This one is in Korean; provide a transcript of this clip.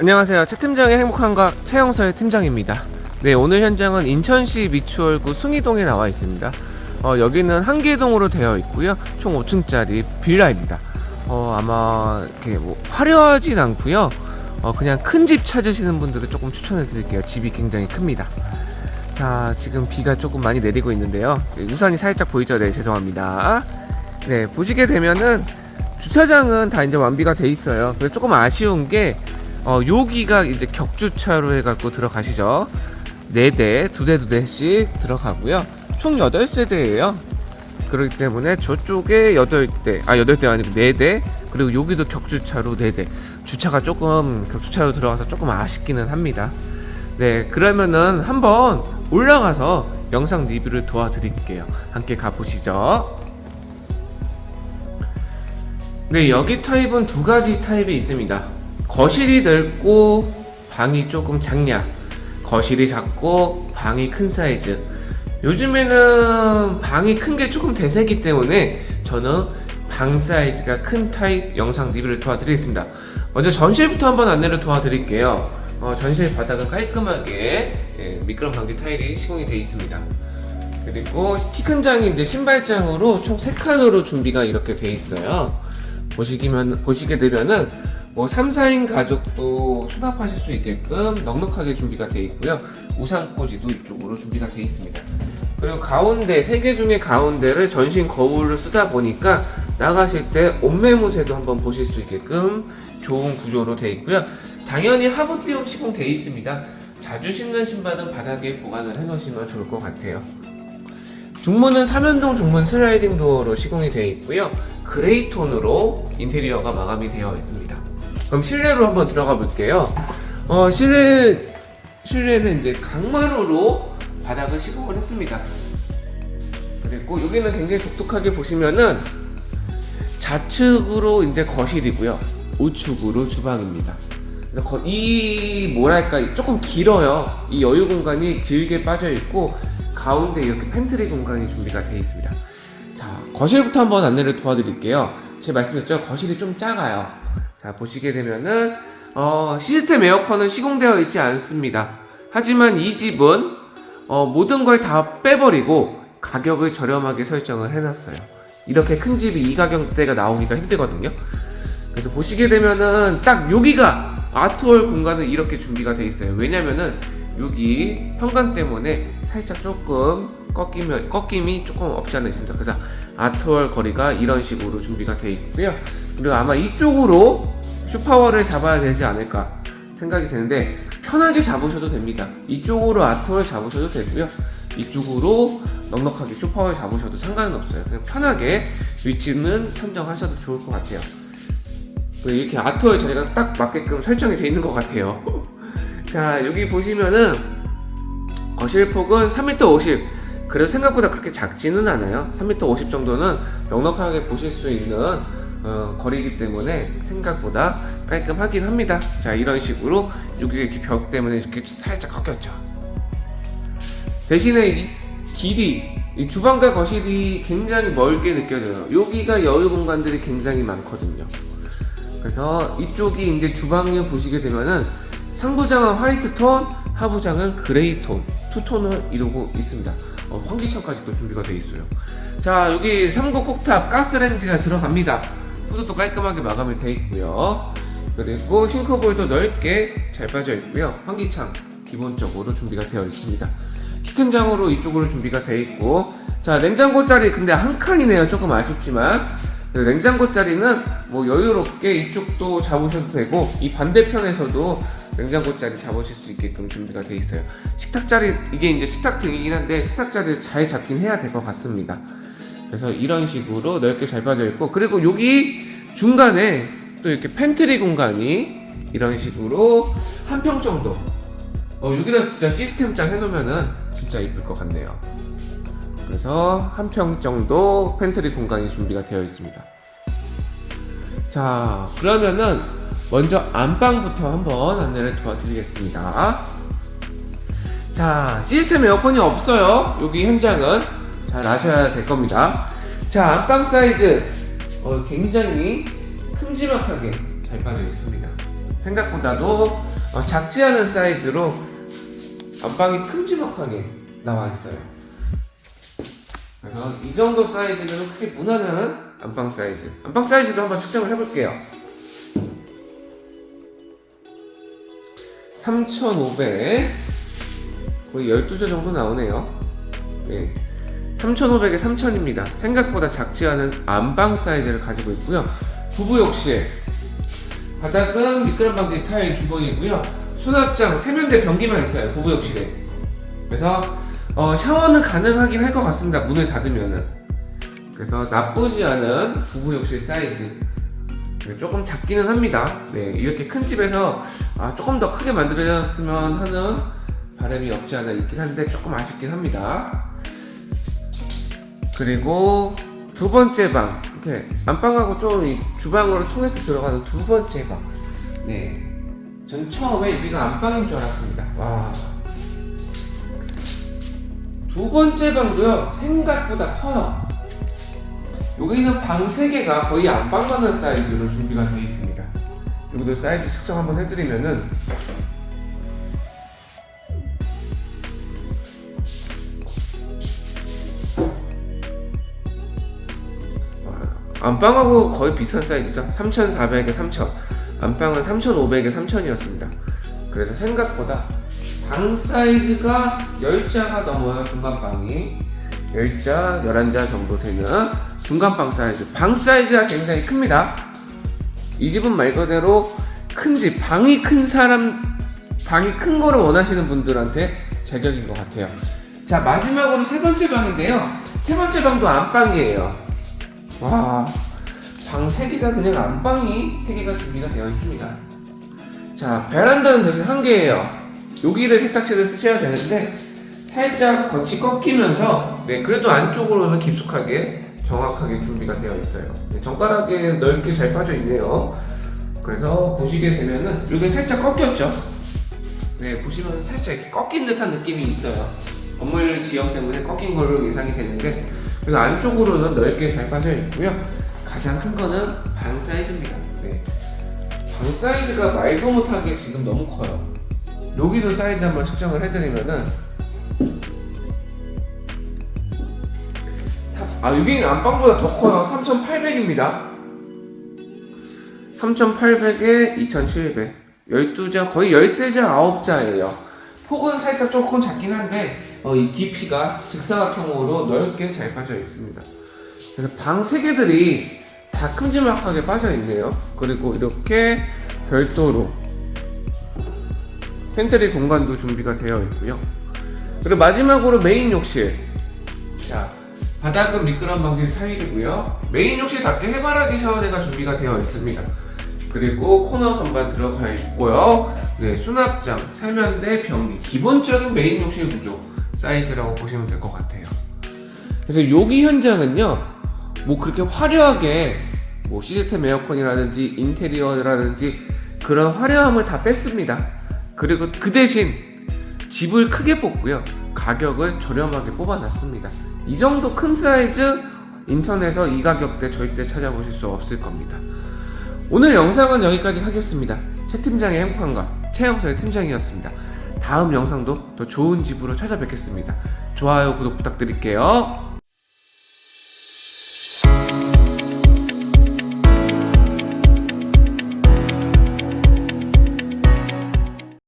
안녕하세요. 최 팀장의 행복한가 최영서의 팀장입니다. 네, 오늘 현장은 인천시 미추홀구 숭이동에 나와 있습니다. 어, 여기는 한계동으로 되어 있고요. 총 5층짜리 빌라입니다. 어, 아마 이렇게 뭐 화려하진 않고요. 어, 그냥 큰 집 찾으시는 분들은 조금 추천해 드릴게요. 집이 굉장히 큽니다. 자, 지금 비가 조금 많이 내리고 있는데요. 네, 우산이 살짝 보이죠? 네, 죄송합니다. 네, 보시게 되면은 주차장은 다 이제 완비가 돼 있어요. 그래서 조금 아쉬운 게 어, 여기가 이제 격주차로 해갖고 들어가시죠. 네 대, 두 대, 두 대씩 들어가고요. 총 8세대예요. 그렇기 때문에 저쪽에 8대, 아, 8대 아니고 4대, 그리고 여기도 격주차로 4대. 주차가 조금 격주차로 들어가서 조금 아쉽기는 합니다. 네, 그러면은 한번 올라가서 영상 리뷰를 도와드릴게요. 함께 가보시죠. 네, 여기 타입은 두 가지 타입이 있습니다. 거실이 넓고 방이 조금 작냐. 거실이 작고 방이 큰 사이즈. 요즘에는 방이 큰 게 조금 대세기 때문에 저는 방 사이즈가 큰 타입 영상 리뷰를 도와드리겠습니다. 먼저 전실부터 한번 안내를 도와드릴게요. 어, 전실 바닥은 깔끔하게 예, 미끄럼 방지 타일이 시공이 되어 있습니다. 그리고 키 큰 장이 이제 신발장으로 총 3칸으로 준비가 이렇게 돼 있어요. 보시기면, 보시게 되면은 뭐 3, 4인 가족도 수납하실 수 있게끔 넉넉하게 준비가 되어 있고요. 우산꽂이도 이쪽으로 준비가 되어 있습니다. 그리고 가운데, 세 개 중에 가운데를 전신 거울을 쓰다 보니까 나가실 때 옷매무새도 한번 보실 수 있게끔 좋은 구조로 되어 있고요. 당연히 하부티움 시공되어 있습니다. 자주 신는 신발은 바닥에 보관을 해 놓으시면 좋을 것 같아요. 중문은 삼연동 중문 슬라이딩 도어로 시공이 되어 있고요. 그레이 톤으로 인테리어가 마감이 되어 있습니다. 그럼 실내로 한번 들어가 볼게요. 어, 실내 실내는 이제 강마루로 바닥을 시공을 했습니다. 그리고 여기는 굉장히 독특하게 보시면은 좌측으로 이제 거실이고요. 우측으로 주방입니다. 이 뭐랄까 조금 길어요. 이 여유 공간이 길게 빠져 있고 가운데 이렇게 팬트리 공간이 준비가 되어 있습니다. 자 거실부터 한번 안내를 도와드릴게요. 제가 말씀드렸죠 거실이 좀 작아요. 자 보시게 되면은 어, 시스템 에어컨은 시공되어 있지 않습니다. 하지만 이 집은 어, 모든 걸 다 빼버리고 가격을 저렴하게 설정을 해놨어요. 이렇게 큰 집이 이 가격대가 나오기가 힘들거든요. 그래서 보시게 되면은 딱 여기가 아트월 공간은 이렇게 준비가 돼 있어요. 왜냐면은 여기 현관 때문에 살짝 조금 꺾이면 꺾임이 조금 없지 않아 있습니다. 그래서 아트월 거리가 이런 식으로 준비가 돼 있고요. 그리고 아마 이쪽으로 슈파워를 잡아야 되지 않을까 생각이 되는데 편하게 잡으셔도 됩니다. 이쪽으로 아트월 잡으셔도 되고요. 이쪽으로 넉넉하게 슈파워를 잡으셔도 상관은 없어요. 그냥 편하게 위치는 선정하셔도 좋을 것 같아요. 그 이렇게 아트월 자리가 딱 맞게끔 설정이 돼 있는 것 같아요. 자 여기 보시면은 거실 폭은 3m 50. 그래도 생각보다 그렇게 작지는 않아요. 3m 50 정도는 넉넉하게 보실 수 있는 어, 거리이기 때문에 생각보다 깔끔하긴 합니다. 자 이런 식으로 여기 벽 때문에 이렇게 살짝 꺾였죠. 대신에 이 길이 이 주방과 거실이 굉장히 멀게 느껴져요. 여기가 여유 공간들이 굉장히 많거든요. 그래서 이쪽이 이제 주방을 보시게 되면은 상부장은 화이트 톤, 하부장은 그레이 톤, 투 톤을 이루고 있습니다. 어, 환기창까지 또 준비가 되어 있어요. 자, 여기 3구 콕탑 가스레인지가 들어갑니다. 후드도 깔끔하게 마감이 되어 있고요. 그리고 싱크볼도 넓게 잘 빠져 있고요. 환기창 기본적으로 준비가 되어 있습니다. 키 큰 장으로 이쪽으로 준비가 되어 있고, 자 냉장고 자리 근데 한 칸이네요. 조금 아쉽지만 네, 냉장고 자리는 뭐 여유롭게 이쪽도 잡으셔도 되고 이 반대편에서도 냉장고 자리 잡으실 수 있게끔 준비가 돼 있어요. 식탁 자리 이게 이제 식탁 등이긴 한데 식탁 자리를 잘 잡긴 해야 될 것 같습니다. 그래서 이런 식으로 넓게 잘 빠져 있고 그리고 여기 중간에 또 이렇게 팬트리 공간이 이런 식으로 한 평 정도. 어 여기다 진짜 시스템장 해놓으면은 진짜 이쁠 것 같네요. 그래서 한 평 정도 팬트리 공간이 준비가 되어 있습니다. 자, 그러면은 먼저 안방부터 한번 안내를 도와드리겠습니다. 자, 시스템 에어컨이 없어요. 여기 현장은 잘 아셔야 될 겁니다. 자, 안방 사이즈 어, 굉장히 큼지막하게 잘 빠져 있습니다. 생각보다도 어, 작지 않은 사이즈로 안방이 큼지막하게 나와 있어요. 그래서 이 정도 사이즈는 크게 무난한 안방 사이즈. 안방 사이즈도 한번 측정을 해볼게요. 3,500 거의 12조 정도 나오네요. 예. 3,500에 3,000입니다. 생각보다 작지 않은 안방 사이즈를 가지고 있고요. 부부 욕실. 바닥은 미끄럼 방지 타일 기본이고요. 수납장 세면대 변기만 있어요. 부부 욕실에. 그래서 어, 샤워는 가능하긴 할 것 같습니다. 문을 닫으면은. 그래서 나쁘지 않은 부부 욕실 사이즈. 네, 조금 작기는 합니다. 네, 이렇게 큰 집에서 아, 조금 더 크게 만들어졌으면 하는 바람이 없지 않아 있긴 한데 조금 아쉽긴 합니다. 그리고 두 번째 방 이렇게 안방하고 좀이 주방으로 통해서 들어가는 두 번째 방. 네, 전 처음에 여기가 안방인 줄 알았습니다. 와. 두 번째 방도요 생각보다 커요. 여기는 방 3개가 거의 안방 가는 사이즈로 준비가 되어 있습니다. 여기도 사이즈 측정 한번 해드리면은 안방하고 거의 비슷한 사이즈죠. 3,400에 3,000. 안방은 3,500에 3,000이었습니다. 그래서 생각보다 방 사이즈가 10자가 넘어요, 중간방이. 10자, 11자 정도 되는 중간방 사이즈. 방 사이즈가 굉장히 큽니다. 이 집은 말 그대로 큰 집, 방이 큰 사람, 방이 큰 거를 원하시는 분들한테 제격인 것 같아요. 자, 마지막으로 세 번째 방인데요. 세 번째 방도 안방이에요. 와, 방 3개가 그냥 안방이 3개가 준비가 되어 있습니다. 자, 베란다는 대신 한 개예요. 여기를 세탁실을 쓰셔야 되는데 살짝 겉이 꺾이면서 네, 그래도 안쪽으로는 깊숙하게 정확하게 준비가 되어 있어요. 네, 정가락에 넓게 잘 빠져 있네요. 그래서 보시게 되면은 여기 살짝 꺾였죠. 네, 보시면 살짝 이렇게 꺾인 듯한 느낌이 있어요. 건물 지형 때문에 꺾인 걸로 예상이 되는데 그래서 안쪽으로는 넓게 잘 빠져 있고요. 가장 큰 거는 방 사이즈입니다. 네. 방 사이즈가 말도 못하게 지금 너무 커요. 여기도 사이즈 한번 측정을 해드리면은 아 여기는 안방보다 더 커요. 3,800입니다. 3,800에 2,700 12자 거의 13자 9자예요. 폭은 살짝 조금 작긴 한데 어, 이 깊이가 직사각형으로 넓게 잘 빠져 있습니다. 그래서 방 3개들이 다 큼지막하게 빠져 있네요. 그리고 이렇게 별도로 팬트리 공간도 준비가 되어 있고요. 그리고 마지막으로 메인 욕실. 자, 바닥은 미끄럼 방지 타일이고요. 메인 욕실답게 해바라기 샤워대가 준비가 되어 있습니다. 그리고 코너 선반 들어가 있고요. 네, 수납장, 세면대, 변기 기본적인 메인 욕실 구조 사이즈라고 보시면 될 것 같아요. 그래서 여기 현장은요, 뭐 그렇게 화려하게 뭐 시스템 에어컨이라든지 인테리어라든지 그런 화려함을 다 뺐습니다. 그리고 그 대신 집을 크게 뽑고요. 가격을 저렴하게 뽑아놨습니다. 이 정도 큰 사이즈 인천에서 이 가격대 절대 찾아보실 수 없을 겁니다. 오늘 영상은 여기까지 하겠습니다. 최 팀장의 행복한가 최영서의 팀장이었습니다. 다음 영상도 더 좋은 집으로 찾아뵙겠습니다. 좋아요, 구독 부탁드릴게요.